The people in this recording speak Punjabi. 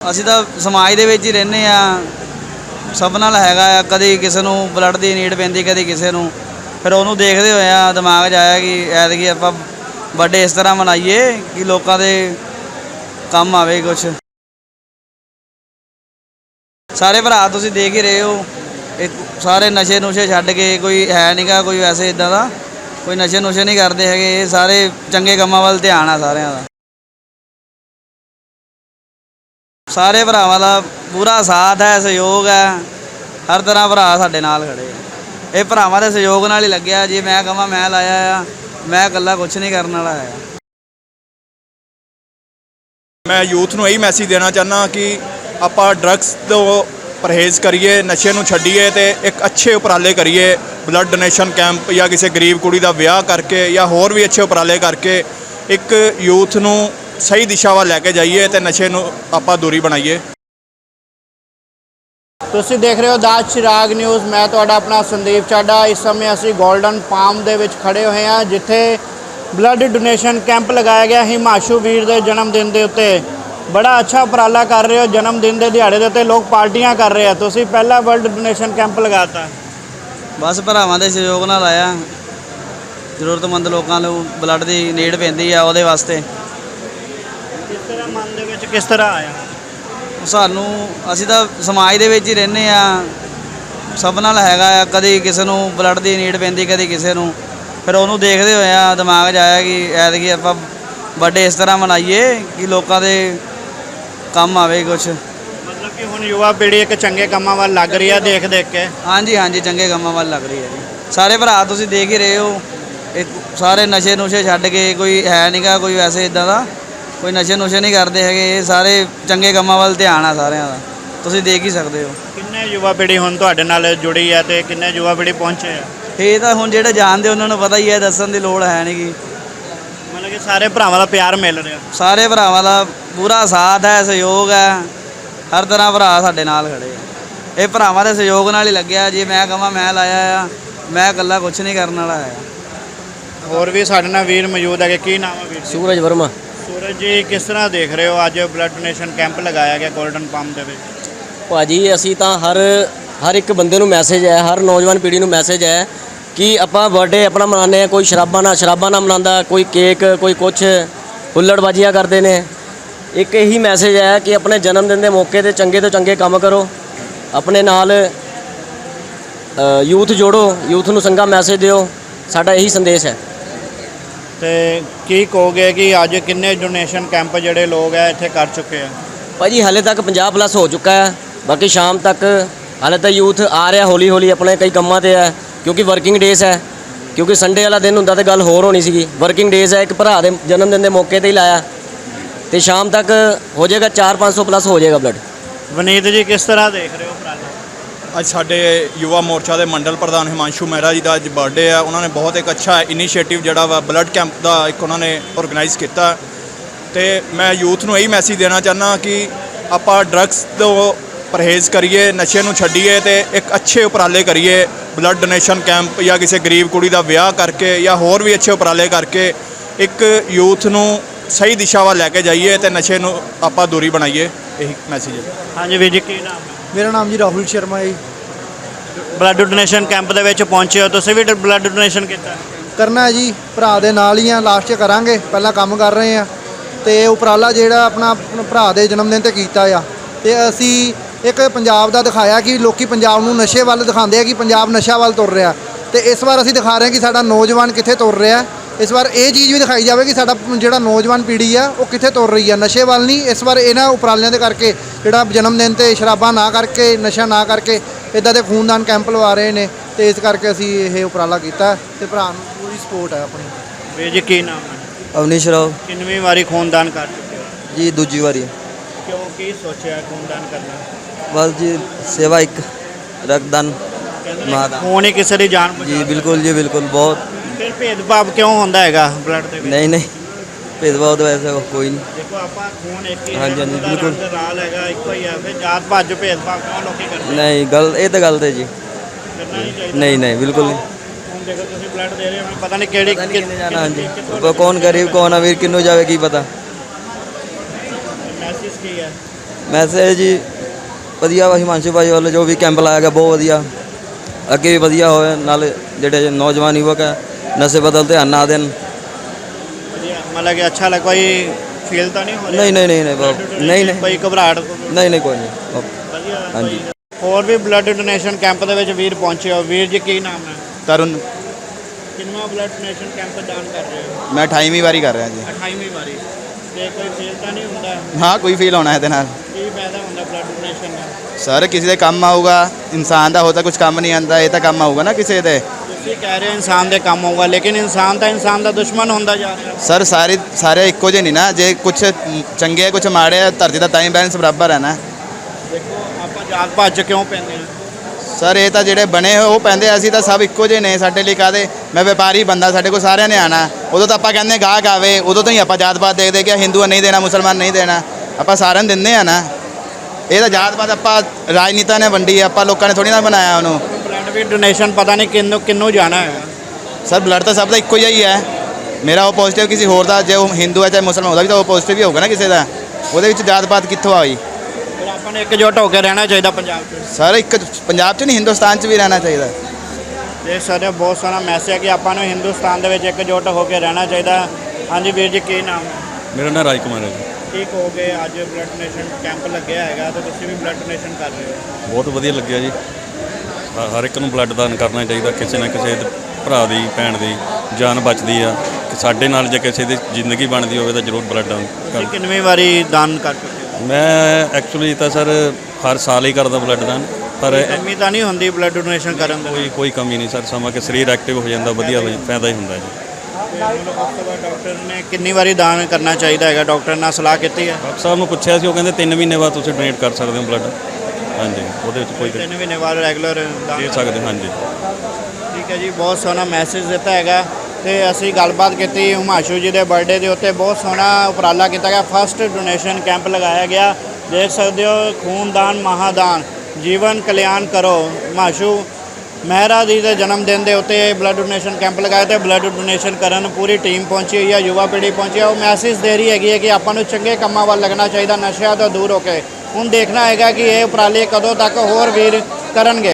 ਅਸੀਂ ਤਾਂ ਸਮਾਜ ਦੇ ਵਿੱਚ ਹੀ ਰਹਿੰਦੇ ਆ। ਸਭ ਨਾਲ ਹੈਗਾ ਆ। ਕਦੇ ਕਿਸੇ ਨੂੰ ਬਲੱਡ ਦੀ ਨੀਡ ਪੈਂਦੀ, ਕਦੀ ਕਿਸੇ ਨੂੰ। ਫਿਰ ਉਹਨੂੰ ਦੇਖਦੇ ਹੋਏ ਆ, ਦਿਮਾਗ 'ਚ ਆਇਆ ਕਿ ਐਤਕੀ ਆਪਾਂ ਬਰਥਡੇ ਇਸ ਤਰ੍ਹਾਂ ਮਨਾਈਏ ਕਿ ਲੋਕਾਂ ਦੇ ਕੰਮ ਆਵੇ ਕੁਝ ਸਾਰੇ ਭਰਾ ਤੁਸੀਂ ਦੇਖ ਹੀ ਰਹੇ ਹੋ। ਸਾਰੇ ਨਸ਼ੇ ਨੁਸ਼ੇ ਛੱਡ ਕੇ ਕੋਈ ਹੈ ਨਹੀਂਗਾ ਕੋਈ ਵੈਸੇ ਇਦਾਂ ਦਾ। ਕੋਈ ਨਸ਼ੇ ਨੁਸ਼ੇ ਨਹੀਂ ਕਰਦੇ ਹੈਗੇ। ਇਹ ਸਾਰੇ ਚੰਗੇ ਕੰਮਾਂ ਵੱਲ ਧਿਆਨ ਆ ਸਾਰਿਆਂ ਦਾ। ਸਾਰੇ ਭਰਾਵਾਂ ਦਾ ਪੂਰਾ ਸਾਥ ਹੈ, ਸਹਿਯੋਗ ਹੈ। ਹਰ ਤਰ੍ਹਾਂ ਭਰਾ ਸਾਡੇ ਨਾਲ ਖੜੇ ਆ। ਇਹ ਭਰਾਵਾਂ ਦੇ ਸਹਿਯੋਗ ਨਾਲ ਹੀ ਲੱਗਿਆ। ਜੇ ਮੈਂ ਕਹਾਂ, ਮੈਂ ਲਾਇਆ ਆ। ਮੈਂ ਇਕੱਲਾ ਕੁਝ ਨਹੀਂ ਕਰਨ ਵਾਲਾ ਹੈ ਮੈਂ ਯੂਥ ਨੂੰ ਇਹੀ ਮੈਸੇਜ ਦੇਣਾ ਚਾਹੁੰਦਾ ਕਿ ਆਪਾਂ ਡਰੱਗਸ ਤੋਂ ਪਰਹੇਜ਼ ਕਰੀਏ, ਨਸ਼ੇ ਨੂੰ ਛੱਡੀਏ ਤੇ ਇੱਕ ਅੱਛੇ ਉਪਰਾਲੇ ਕਰੀਏ। ਬਲੱਡ ਡੋਨੇਸ਼ਨ ਕੈਂਪ ਜਾਂ ਕਿਸੇ ਗਰੀਬ ਕੁੜੀ ਦਾ ਵਿਆਹ ਕਰਕੇ ਜਾਂ ਹੋਰ ਵੀ ਅੱਛੇ ਉਪਰਾਲੇ ਕਰਕੇ ਇੱਕ ਯੂਥ ਨੂੰ ਸਹੀ ਦਿਸ਼ਾ ਵੱਲ ਲੈ ਕੇ ਜਾਈਏ ਤੇ ਨਸ਼ੇ ਨੂੰ ਆਪਾਂ ਦੂਰੀ ਬਣਾਈਏ। ਤੁਸੀਂ ਦੇਖ ਰਹੇ ਹੋ ਦਾਜ ਚਿਰਾਗ ਨਿਊਜ਼। ਮੈਂ ਤੁਹਾਡਾ ਆਪਣਾ ਸੰਦੀਪ ਚਾਡਾ। ਇਸ ਸਮੇਂ ਅਸੀਂ 골ਡਨ ਪਾਮ ਦੇ ਵਿੱਚ ਖੜੇ ਹੋਏ ਹਾਂ ਜਿੱਥੇ ਬਲੱਡ ਡੋਨੇਸ਼ਨ ਕੈਂਪ ਲਗਾਇਆ ਗਿਆ ਹਿਮਾਸ਼ੂ ਵੀਰ ਦੇ ਜਨਮ ਦਿਨ ਦੇ ਉੱਤੇ। ਬੜਾ ਅੱਛਾ ਉਪਰਾਲਾ ਕਰ ਰਹੇ ਹੋ ਜਨਮ ਦਿਨ ਦੇ ਦਿਹਾੜੇ ਦੇ ਉੱਤੇ ਲੋਕ ਪਾਰਟੀਆਂ ਕਰ ਰਹੇ ਆ। ਤੁਸੀਂ ਪਹਿਲਾ ਬਲੱਡ ਡੋਨੇਸ਼ਨ ਕੈਂਪ ਲਗਾਤਾ। ਬਸ ਭਰਾਵਾਂ ਦੇ ਸਹਿਯੋਗ ਨਾਲ ਆਇਆ। ਜ਼ਰੂਰਤਮੰਦ ਲੋਕਾਂ ਨੂੰ ਬਲੱਡ ਦੀ ਨੀਡ ਪੈਂਦੀ ਆ ਉਹਦੇ ਵਾਸਤੇ। ਮਨ ਦੇ ਵਿੱਚ ਕਿਸ ਤਰ੍ਹਾਂ ਆਇਆ? ਸਾਨੂੰ ਅਸੀਂ ਤਾਂ ਸਮਾਜ ਦੇ ਵਿੱਚ ਹੀ ਰਹਿੰਦੇ ਆ ਸਭ ਨਾਲ ਹੈਗਾ ਆ ਕਦੀ ਕਿਸੇ ਨੂੰ ਬਲੱਡ ਦੀ ਨੀਡ ਪੈਂਦੀ ਕਦੀ ਕਿਸੇ ਨੂੰ। ਫਿਰ ਉਹਨੂੰ ਦੇਖਦੇ ਹੋਏ ਆ ਦਿਮਾਗ 'ਚ ਆਇਆ ਕਿ ਐਤਕੀ ਆਪਾਂ ਬਰਥਡੇ ਇਸ ਤਰ੍ਹਾਂ ਮਨਾਈਏ ਕਿ ਲੋਕਾਂ ਦੇ ਕੰਮ ਆਵੇ ਕੁਝ ਮਤਲਬ ਕਿ ਹੁਣ ਯੁਵਾ ਪੀੜ੍ਹੀ ਇੱਕ ਚੰਗੇ ਕੰਮਾਂ ਵੱਲ ਲੱਗ ਰਹੀ ਹੈ ਦੇਖ ਦੇਖ ਕੇ। ਹਾਂਜੀ ਹਾਂਜੀ ਚੰਗੇ ਕੰਮਾਂ ਵੱਲ ਲੱਗ ਰਹੀ ਹੈ ਜੀ। ਸਾਰੇ ਭਰਾ ਤੁਸੀਂ ਦੇਖ ਹੀ ਰਹੇ ਹੋ। ਇਹ ਸਾਰੇ ਨਸ਼ੇ ਨੁਸ਼ੇ ਛੱਡ ਕੇ ਕੋਈ ਹੈ ਨਹੀਂਗਾ ਕੋਈ ਵੈਸੇ ਇਦਾਂ ਦਾ। ਕੋਈ ਨਸ਼ੇ ਨੁਸ਼ੇ ਨਹੀਂ ਕਰਦੇ ਹੈਗੇ ਇਹ ਸਾਰੇ ਚੰਗੇ ਕੰਮਾਂ ਵੱਲ ਧਿਆਨ ਆ ਸਾਰਿਆਂ ਦਾ। ਤੁਸੀਂ ਦੇਖ ਹੀ ਸਕਦੇ ਹੋ। ਕਿੰਨੇ ਯੁਵਾ ਪੀੜ੍ਹੀ ਹੁਣ ਤੁਹਾਡੇ ਨਾਲ ਜੁੜੀ ਹੈ ਤੇ ਕਿੰਨੇ ਯੁਵਾ ਪੀੜ੍ਹੀ ਪਹੁੰਚੇ ਆ? ਇਹ ਤਾਂ ਹੁਣ ਜਿਹੜੇ ਜਾਣਦੇ ਉਹਨਾਂ ਨੂੰ ਪਤਾ ਹੀ ਹੈ ਦੱਸਣ ਦੀ ਲੋੜ ਹੈ ਨਹੀਂਗੀ ਮਤਲਬ ਕਿ ਸਾਰੇ ਭਰਾਵਾਂ ਦਾ ਪਿਆਰ ਮਿਲ ਰਿਹਾ। ਸਾਰੇ ਭਰਾਵਾਂ ਦਾ ਪੂਰਾ ਸਾਥ ਹੈ ਸਹਿਯੋਗ ਹੈ। ਹਰ ਤਰ੍ਹਾਂ ਭਰਾ ਸਾਡੇ ਨਾਲ ਖੜੇ ਆ। ਇਹ ਭਰਾਵਾਂ ਦੇ ਸਹਿਯੋਗ ਨਾਲ ਹੀ ਲੱਗਿਆ ਜੇ ਮੈਂ ਕਹਾਂ ਮੈਂ ਲਾਇਆ ਆ ਮੈਂ ਇਕੱਲਾ ਕੁਝ ਨਹੀਂ ਕਰਨ ਵਾਲਾ ਹੈ ਹੋਰ ਵੀ ਸਾਡੇ ਨਾਲ ਵੀਰ ਮੌਜੂਦ ਹੈਗੇ ਕੀ ਨਾਮ ਹੈ ਵੀਰ ਜੀ? ਸੂਰਜ ਵਰਮਾ। ਸੂਰਜ ਜੀ, ਕਿਸ ਤਰ੍ਹਾਂ ਦੇਖ ਰਹੇ ਹੋ ਅੱਜ ਬਲੱਡ ਡੋਨੇਸ਼ਨ ਕੈਂਪ ਲਗਾਇਆ ਗਿਆ 골ਡਨ ਪੰਪ ਦੇ ਵਿੱਚ? ਭਾਜੀ, ਅਸੀਂ ਤਾਂ ਹਰ ਹਰ ਇੱਕ ਬੰਦੇ ਨੂੰ ਮੈਸੇਜ ਹੈ, ਹਰ ਨੌਜਵਾਨ ਪੀੜ੍ਹੀ ਨੂੰ ਮੈਸੇਜ ਹੈ ਕਿ ਆਪਾਂ ਬਰਥਡੇ ਆਪਣਾ ਮਨਾਉਂਦੇ ਆ ਕੋਈ ਸ਼ਰਾਬਾਂ ਨਾਲ ਸ਼ਰਾਬਾਂ ਨਾਲ ਮਨਾਉਂਦਾ, ਕੋਈ ਕੇਕ ਕੋਈ ਕੁਛ ਹੁੱਲੜਬਾਜ਼ੀਆਂ ਕਰਦੇ ਨੇ। ਇੱਕ ਇਹੀ ਮੈਸੇਜ ਹੈ ਕਿ ਆਪਣੇ ਜਨਮ ਦਿਨ ਦੇ ਮੌਕੇ ਤੇ ਚੰਗੇ ਤੋਂ ਚੰਗੇ ਕੰਮ ਕਰੋ, ਆਪਣੇ ਨਾਲ ਯੂਥ ਜੋੜੋ ਯੂਥ ਨੂੰ ਚੰਗਾ ਮੈਸੇਜ ਦਿਓ, ਸਾਡਾ ਇਹੀ ਸੰਦੇਸ਼ ਹੈ। ਤੇ ਕੀ ਕਹੋਗੇ ਕਿ ਅੱਜ ਕਿੰਨੇ ਡੋਨੇਸ਼ਨ ਕੈਂਪ ਜਿਹੜੇ ਲੋਕ ਹੈ ਇੱਥੇ ਕਰ ਚੁੱਕੇ ਆ? ਭਾਜੀ ਹਾਲੇ ਤੱਕ 50 ਪਲੱਸ ਹੋ ਚੁੱਕਾ ਹੈ। ਬਾਕੀ ਸ਼ਾਮ ਤੱਕ ਹਾਲੇ ਤਾਂ ਯੂਥ ਆ ਰਿਹਾ ਹੌਲੀ ਹੌਲੀ ਆਪਣੇ ਕਈ ਕੰਮਾਂ ਤੇ ਹੈ ਕਿਉਂਕਿ ਵਰਕਿੰਗ ਡੇਜ਼ ਹੈ। ਕਿਉਂਕਿ ਸੰਡੇ ਵਾਲਾ ਦਿਨ ਹੁੰਦਾ ਤੇ ਗੱਲ ਹੋਰ ਹੋਣੀ ਸੀਗੀ। ਵਰਕਿੰਗ ਡੇਜ਼ ਹੈ ਇੱਕ ਭਰਾ ਦੇ ਜਨਮ ਦਿਨ ਦੇ ਮੌਕੇ ਤੇ ਹੀ ਲਾਇਆ। ਤੇ ਸ਼ਾਮ ਤੱਕ ਹੋ ਜਾਏਗਾ 4-500 ਪਲੱਸ ਹੋ ਜਾਏਗਾ ਬਲੱਡ ਵਨੀਤ ਜੀ ਕਿਸ ਤਰ੍ਹਾਂ ਦੇਖ ਰਹੇ ਹੋ ਉਪਰਾਲਾ ਅੱਜ ਸਾਡੇ ਯੁਵਾ ਮੋਰਚਾ ਦੇ ਮੰਡਲ ਪ੍ਰਧਾਨ ਹਿਮਾਂਸ਼ੂ ਮਹਿਰਾ ਜੀ ਦਾ ਅੱਜ ਬਰਥਡੇ ਆ। ਉਹਨਾਂ ਨੇ ਬਹੁਤ ਇੱਕ ਅੱਛਾ ਇਨੀਸ਼ੀਏਟਿਵ ਜਿਹੜਾ ਵਾ ਬਲੱਡ ਕੈਂਪ ਦਾ ਇੱਕ ਉਹਨਾਂ ਨੇ ਆਰਗੇਨਾਈਜ਼ ਕੀਤਾ। ਤੇ ਮੈਂ ਯੂਥ ਨੂੰ ਇਹੀ ਮੈਸੇਜ ਦੇਣਾ ਚਾਹੁੰਦਾ ਕਿ ਆਪਾਂ ਡਰੱਗਸ ਤੋਂ ਪਰਹੇਜ਼ ਕਰੀਏ, ਨਸ਼ੇ ਨੂੰ ਛੱਡੀਏ ਤੇ ਇੱਕ ਅੱਛੇ ਉਪਰਾਲੇ ਕਰੀਏ। ਬਲੱਡ ਡੋਨੇਸ਼ਨ ਕੈਂਪ ਜਾਂ ਕਿਸੇ ਗਰੀਬ ਕੁੜੀ ਦਾ ਵਿਆਹ ਕਰਕੇ ਜਾਂ ਹੋਰ ਵੀ ਅੱਛੇ ਉਪਰਾਲੇ ਕਰਕੇ ਇੱਕ ਯੂਥ ਨੂੰ ਸਹੀ ਦਿਸ਼ਾ ਵੱਲ ਲੈ ਕੇ ਜਾਈਏ ਤੇ ਨਸ਼ੇ ਨੂੰ ਆਪਾਂ ਦੂਰੀ ਬਣਾਈਏ। ਇਹੀ ਮੈਸੇਜ ਹੈ। ਹਾਂਜੀ ਵੀਰ ਜੀ, ਕੀ ਨਾਮ ਹੈ? ਮੇਰਾ ਨਾਮ ਜੀ ਰਾਹੁਲ ਸ਼ਰਮਾ ਹੈ ਜੀ। ਬਲੱਡ ਡੋਨੇਸ਼ਨ ਕੈਂਪ ਦੇ ਵਿੱਚ ਪਹੁੰਚੇ ਹੋ ਤੁਸੀਂ ਵੀ ਬਲੱਡ ਡੋਨੇਸ਼ਨ ਕੀਤਾ? ਕਰਨਾ ਹੈ ਜੀ ਭਰਾ ਦੇ ਨਾਲ ਹੀ ਆ ਲਾਸਟ 'ਚ ਕਰਾਂਗੇ ਪਹਿਲਾਂ ਕੰਮ ਕਰ ਰਹੇ ਆ। ਤੇ ਉਪਰਾਲਾ ਜਿਹੜਾ ਆਪਣਾ ਆਪਣਾ ਭਰਾ ਦੇ ਜਨਮ ਦਿਨ ਤੇ ਕੀਤਾ ਆ। ਤੇ ਅਸੀਂ ਇੱਕ ਪੰਜਾਬ ਦਾ ਦਿਖਾਇਆ ਕਿ ਲੋਕੀ ਪੰਜਾਬ ਨੂੰ ਨਸ਼ੇ ਵੱਲ ਦਿਖਾਉਂਦੇ ਆ ਕਿ ਪੰਜਾਬ ਨਸ਼ਾ ਵੱਲ ਤੁਰ ਰਿਹਾ। ਤੇ ਇਸ ਵਾਰ ਅਸੀਂ ਦਿਖਾ ਰਹੇ ਹਾਂ ਕਿ ਸਾਡਾ ਨੌਜਵਾਨ ਕਿੱਥੇ ਤੁਰ ਰਿਹਾ। ਇਸ ਵਾਰ ਇਹ ਚੀਜ਼ ਵੀ ਦਿਖਾਈ ਜਾਵੇ ਕਿ ਸਾਡਾ ਜਿਹੜਾ ਨੌਜਵਾਨ ਪੀੜ੍ਹੀ ਆ ਉਹ ਕਿੱਥੇ ਤੁਰ ਰਹੀ ਆ। ਨਸ਼ੇ ਵੱਲ ਨਹੀਂ ਇਸ ਵਾਰ ਇਹਨਾਂ ਉਪਰਾਲਿਆਂ ਦੇ ਕਰਕੇ ਜਿਹੜਾ ਜਨਮ ਦਿਨ ਤੇ ਸ਼ਰਾਬਾਂ ਨਾ ਕਰਕੇ ਨਸ਼ਾ ਨਾ ਕਰਕੇ ਇਦਾਂ ਦੇ ਖੂਨਦਾਨ ਕੈਂਪ ਲਵਾ ਰਹੇ ਨੇ ਤੇ ਇਸ ਕਰਕੇ ਅਸੀਂ ਇਹ ਉਪਰਾਲਾ ਕੀਤਾ ਤੇ ਭਰਾ ਨੂੰ ਪੂਰੀ ਸਪੋਰਟ ਹੈ ਆਪਣੀ। ਵੀਰ ਜੀ ਕੀ ਨਾਮ ਹੈ? ਅਵਨੀਸ਼ ਰਾਓ। ਕਿੰਨਵੀਂ ਵਾਰੀ ਖੂਨਦਾਨ ਕਰ ਚੁੱਕੇ ਹੋ? ਜੀ ਦੂਜੀ ਵਾਰੀ। ਕਿਉਂ ਕੀ ਸੋਚਿਆ ਖੂਨਦਾਨ ਕਰਨਾ? ਬਸ ਜੀ ਸੇਵਾ ਇੱਕ ਰਕਤਦਾਨ ਮਾਤਾ। ਖੂਨ ਹੀ ਕਿਸੇ ਦੀ ਜਾਨ ਬਚਾ ਜੀ ਬਿਲਕੁਲ ਜੀ ਬਿਲਕੁਲ ਬਹੁਤ ਫਿਰ ਭੇਦਭਾਵ ਕਿਉਂ ਹੁੰਦਾ ਹੈਗਾ ਬਲੱਡ ਦੇ ਵਿੱਚ? ਨਹੀਂ ਨਹੀਂ। ਭੇਦਭਾਵ ਤਾਂ ਵੈਸੇ ਕੋਈ ਨਹੀਂ। ਦੇਖੋ ਆਪਾਂ ਖੂਨ ਇੱਕ ਹੀ ਹਾਂਜੀ, ਹਾਂਜੀ, ਉਹਦਾ ਬਿਲਕੁਲ। ਲਾਲ ਹੈਗਾ ਇੱਕੋ ਹੀ ਆ ਫਿਰ ਜਾਤ ਪਾਤ ਭੇਦਭਾਵ ਕਿਉਂ ਲੋਕੀ ਕਰਦੇ ਨਹੀਂ ਗੱਲ ਇਹ ਤਾਂ ਗੱਲ ਤੇ ਜੀ। ਕਰਨਾ ਨਹੀਂ ਚਾਹੀਦਾ। ਨਹੀਂ ਨਹੀਂ ਬਿਲਕੁਲ ਨਹੀਂ। ਹੁਣ ਦੇਖੋ ਤੁਸੀਂ ਬਲੱਡ ਦੇ ਰਹੇ ਹੋ ਪਤਾ ਨਹੀਂ ਕਿਹੜੀ ਪਤਾ ਨਹੀਂ ਜਾਣਾ ਹਾਂਜੀ। ਕਿੱਥੋਂ ਕੌਣ ਗਰੀਬ ਕੌਣ ਅਮੀਰ ਕਿੰਨੂੰ ਜਾਵੇ ਕੀ ਪਤਾ। ਮੈਸੇਜ ਕੀ ਹੈ? ਮੈਸੇਜ ਜੀ ਵਧੀਆ ਵਾ ਹਿਮਾਂਸ਼ੂ ਭਾਈ ਵੱਲੋਂ ਜੋ ਵੀ ਕੈਂਪ ਲਾਇਆ ਗਿਆ ਬਹੁਤ ਵਧੀਆ। ਅੱਗੇ ਵੀ ਵਧੀਆ ਹੋਵੇ ਨਾਲ ਜਿਹੜੇ ਨੌਜਵਾਨ ਯੁਵਕ ਹੈ ਨਸ਼ੇ ਬਦਲ ਧਿਆਨ ਨਾ ਦੇਣ। ਵਧੀਆ ਮਤਲਬ ਕਿ ਅੱਛਾ ਲੱਗ ਕੋਈ ਫੀਲ ਤਾਂ ਨਹੀਂ ਹੋ ਰਿਹਾ? ਨਹੀਂ ਨਹੀਂ ਨਹੀਂ ਨਹੀਂ ਬਾਬ- ਨਹੀਂ ਨਹੀਂ। ਕੋਈ ਘਬਰਾਹਟ? ਨਹੀਂ ਨਹੀਂ ਕੋਈ ਨਹੀਂ। ਹਾਂਜੀ। ਹੋਰ ਵੀ ਬਲੱਡ ਡੋਨੇਸ਼ਨ ਕੈਂਪ ਦੇ ਵਿੱਚ ਵੀਰ ਪਹੁੰਚੇ ਹੋ। ਵੀਰ ਜੀ ਕੀ ਨਾਮ ਹੈ? ਤਰੁਣ। ਕਿੰਨਾ ਬਲੱਡ ਡੋਨੇਸ਼ਨ ਕੈਂਪ ਦਾਨ ਕਰ ਰਹੇ ਹੋ? ਮੈਂ 28ਵੀਂ ਵਾਰੀ ਕਰ ਰਿਹਾ ਜੀ। 28ਵੀਂ ਵਾਰੀ। ਤੇ ਕੋਈ ਫੀਲ ਤਾਂ ਨਹੀਂ ਹੁੰਦਾ? ਹਾਂ ਕੋਈ ਫੀਲ ਹੋਣਾ ਇਹਦੇ ਨਾਲ। ਕੀ ਫਾਇਦਾ ਹੁੰਦਾ ਬਲੱਡ ਡੋਨੇਸ਼ਨ ਦਾ? ਸਰ ਕਿਸੇ ਦੇ ਕੰਮ ਆਊਗਾ ਇਨਸਾਨ ਦਾ ਹੋਤਾ ਕੁਝ ਕੰਮ ਨਹੀਂ ਆਂਦਾ ਇਹ ਤਾਂ ਕੰਮ ਆਊਗਾ ਨਾ ਕਿਸੇ ਦੇ। ਤੁਸੀਂ ਕਹਿ ਰਹੇ ਹੋ ਇਨਸਾਨ ਦੇ ਕੰਮ ਹੋਊਗਾ ਲੇਕਿਨ ਇਨਸਾਨ ਤਾਂ ਇਨਸਾਨ ਦਾ ਦੁਸ਼ਮਣ ਹੁੰਦਾ ਜਾ ਰਿਹਾ। ਸਰ ਸਾਰੇ ਸਾਰੇ ਇੱਕੋ ਜਿਹੇ ਨਹੀਂ ਨਾ ਜੇ ਕੁਝ ਚੰਗੇ ਆ, ਕੁਝ ਮਾੜੇ ਆ, ਧਰਤੀ ਦਾ ਟਾਈਮ ਬੈਲੈਂਸ ਬਰਾਬਰ ਹੈ ਨਾ। ਦੇਖੋ ਆਪਾਂ ਜਾਤ ਭੱਜ ਕਿਉਂ ਪੈਂਦੇ ਹਾਂ? ਸਰ ਇਹ ਤਾਂ ਜਿਹੜੇ ਬਣੇ ਹੋਏ ਉਹ ਪੈਂਦੇ ਆ, ਅਸੀਂ ਤਾਂ ਸਭ ਇੱਕੋ ਜਿਹੇ ਨੇ ਸਾਡੇ ਲਈ ਕਾਦੇ ਮੈਂ ਵਪਾਰੀ ਬੰਦਾ ਸਾਡੇ ਕੋਲ ਸਾਰਿਆਂ ਨੇ ਆਣਾ ਉਦੋਂ ਤਾਂ ਆਪਾਂ ਕਹਿੰਦੇ ਗਾਹਕ ਆਵੇ ਉਦੋਂ ਤੋਂ ਹੀ ਆਪਾਂ ਜਾਤ ਪਾਤ ਦੇਖਦੇ ਕਿ ਹਿੰਦੂ ਨਹੀਂ ਦੇਣਾ ਮੁਸਲਮਾਨ ਨਹੀਂ ਦੇਣਾ। ਆਪਾਂ ਸਾਰਿਆਂ ਨੂੰ ਦਿੰਦੇ ਆ ਨਾ। ਇਹ ਤਾਂ ਜਾਤ ਪਾਤ ਆਪਾਂ ਰਾਜਨੀਤਾ ਨੇ ਵੰਡੀ ਆ, ਆਪਾਂ ਲੋਕਾਂ ਨੇ ਥੋੜੀ ਨਾ ਬਣਾਇਆ ਉਹਨੂੰ। ਵੀ ਡੋਨੇਸ਼ਨ ਪਤਾ ਨਹੀਂ ਕਿੰਨੂੰ ਕਿੰਨੂੰ ਜਾਣਾ ਹੈ। ਸਰ ਬਲੱਡ ਤਾਂ ਸਭ ਦਾ ਇੱਕੋ ਜਿਹਾ ਹੀ ਹੈ। ਮੇਰਾ ਉਹ ਪੋਜ਼ਿਟਿਵ ਕਿਸੇ ਹੋਰ ਦਾ ਜੇ ਉਹ ਹਿੰਦੂ ਹੈ ਚਾਹੇ ਮੁਸਲਮਾਨ ਉਹਦਾ ਵੀ ਤਾਂ ਉਹ ਪੋਜ਼ਿਟਿਵ ਹੀ ਹੋਊਗਾ ਨਾ ਕਿਸੇ ਦਾ। ਉਹਦੇ ਵਿੱਚ ਜਾਤ ਪਾਤ ਕਿੱਥੋਂ ਆਈ ਫਿਰ ਆਪਾਂ ਨੂੰ ਇਕਜੁੱਟ ਹੋ ਕੇ ਰਹਿਣਾ ਚਾਹੀਦਾ ਪੰਜਾਬ 'ਚ। ਸਰ ਇੱਕ ਪੰਜਾਬ 'ਚ ਨਹੀਂ ਹਿੰਦੁਸਤਾਨ 'ਚ ਵੀ ਰਹਿਣਾ ਚਾਹੀਦਾ। ਸਕਦੇ ਹੋ ਬਹੁਤ ਸਾਰਾ ਮੈਸੇਜ ਹੈ ਕਿ ਆਪਾਂ ਨੂੰ ਹਿੰਦੁਸਤਾਨ ਦੇ ਵਿੱਚ ਇਕਜੁੱਟ ਹੋ ਕੇ ਰਹਿਣਾ ਚਾਹੀਦਾ। ਹਾਂਜੀ ਵੀਰ ਜੀ ਕੀ ਨਾਮ ਹੈ? ਮੇਰਾ ਨਾਮ ਰਾਜ ਕੁਮਾਰ ਹੈ ਜੀ। ਕੀ ਕਹੋਗੇ ਅੱਜ ਬਲੱਡ ਡੋਨੇਸ਼ਨ ਕੈਂਪ ਲੱਗਿਆ ਹੈਗਾ ਤੇ ਤੁਸੀਂ ਵੀ ਬਲੱਡ ਡੋਨੇਸ਼ਨ ਕਰ ਰਹੇ ਹੋ। ਬਹੁਤ ਵਧੀਆ ਲੱਗਿਆ ਜੀ। ਹ- ਹਰ ਇੱਕ ਨੂੰ ਬਲੱਡ ਦਾਨ ਕਰਨਾ ਚਾਹੀਦਾ ਕਿਸੇ ਨਾ ਕਿਸੇ ਦੇ ਭਰਾ ਦੀ ਭੈਣ ਦੀ ਜਾਨ ਬਚਦੀ ਆ ਕਿ ਸਾਡੇ ਨਾਲ ਜੇ ਕਿਸੇ ਦੀ ਜ਼ਿੰਦਗੀ ਬਣਦੀ ਹੋਵੇ ਤਾਂ ਜ਼ਰੂਰ ਬਲੱਡ ਦਾਨ ਕਰ ਕਿੰਨਵੀਂ ਵਾਰੀ ਦਾਨ ਕਰ ਚੁੱਕੇ ਮੈਂ ਐਕਚੁਅਲੀ ਤਾਂ ਸਰ ਹਰ ਸਾਲ ਹੀ ਕਰਦਾ ਬਲੱਡ ਦਾਨ ਪਰ ਕਮੀ ਤਾਂ ਨਹੀਂ ਹੁੰਦੀ ਬਲੱਡ ਡੋਨੇਸ਼ਨ ਕਰਨ ਦੇ ਕੋਈ ਕੋਈ ਕਮੀ ਨਹੀਂ ਸਰ ਸਮਾਂ ਕਿ ਸਰੀਰ ਐਕਟਿਵ ਹੋ ਜਾਂਦਾ ਵਧੀਆ ਹੋ- ਫਾਇਦਾ ਹੀ ਹੁੰਦਾ ਜੀ। ਡਾਕਟਰ ਨੇ ਕਿੰਨੀ ਵਾਰੀ ਦਾਨ ਕਰਨਾ ਚਾਹੀਦਾ ਹੈਗਾ? ਡਾਕਟਰ ਨਾਲ ਸਲਾਹ ਕੀਤੀ ਹੈ? ਡਾਕਟਰ ਸਾਹਿਬ ਨੂੰ ਪੁੱਛਿਆ ਸੀ ਉਹ ਕਹਿੰਦੇ 3 ਮਹੀਨੇ ਬਾਅਦ ਤੁਸੀਂ ਡੋਨੇਟ ਕਰ ਸਕਦੇ ਹੋ ਬਲੱਡ ਹਾਂਜੀ ਉਹਦੇ ਵਿੱਚ ਕੋਈ ਤਿੰਨ ਮਹੀਨੇ ਬਾਅਦ ਰੈਗੂਲਰ ਦੇ ਸਕਦੇ ਹਾਂਜੀ। ਠੀਕ ਹੈ ਜੀ ਬਹੁਤ ਸੋਹਣਾ ਮੈਸੇਜ ਦਿੱਤਾ ਹੈਗਾ ਤੇ ਅਸੀਂ ਗੱਲਬਾਤ ਕੀਤੀ ਹੁਮਾਸ਼ੂ ਜੀ ਦੇ ਬਰਥਡੇ ਦੇ ਉੱਤੇ ਬਹੁਤ ਸੋਹਣਾ ਉਪਰਾਲਾ ਕੀਤਾ ਗਿਆ। ਫਸਟ ਡੋਨੇਸ਼ਨ ਕੈਂਪ ਲਗਾਇਆ ਗਿਆ। ਦੇਖ ਸਕਦੇ ਹੋ ਖੂਨਦਾਨ ਮਹਾਦਾਨ। ਜੀਵਨ ਕਲਿਆਣ ਕਰੋ। ਹੁਮਾਸ਼ੂ ਮਹਿਰਾ ਜੀ ਦੇ ਜਨਮ ਦਿਨ ਦੇ ਉੱਤੇ ਬਲੱਡ ਡੋਨੇਸ਼ਨ ਕੈਂਪ ਲਗਾਇਆ ਤੇ ਬਲੱਡ ਡੋਨੇਸ਼ਨ ਕਰਨ ਪੂਰੀ ਟੀਮ ਪਹੁੰਚੀ ਹੋਈ ਹੈ ਯੁਵਾ ਪੀੜ੍ਹੀ ਪਹੁੰਚੀ ਹੈ ਉਹ ਮੈਸੇਜ ਦੇ ਰਹੀ ਹੈਗੀ ਹੈ ਕਿ ਆਪਾਂ ਨੂੰ ਚੰਗੇ ਕੰਮਾਂ ਵੱਲ ਲੱਗਣਾ ਚਾਹੀਦਾ ਨਸ਼ਿਆਂ ਤੋਂ ਦੂਰ ਹੋ ਕੇ। ਹੁਣ ਦੇਖਣਾ ਹੈਗਾ ਕਿ ਇਹ ਉਪਰਾਲੇ ਕਦੋਂ ਤੱਕ ਹੋਰ ਵੀਰ ਕਰਨਗੇ।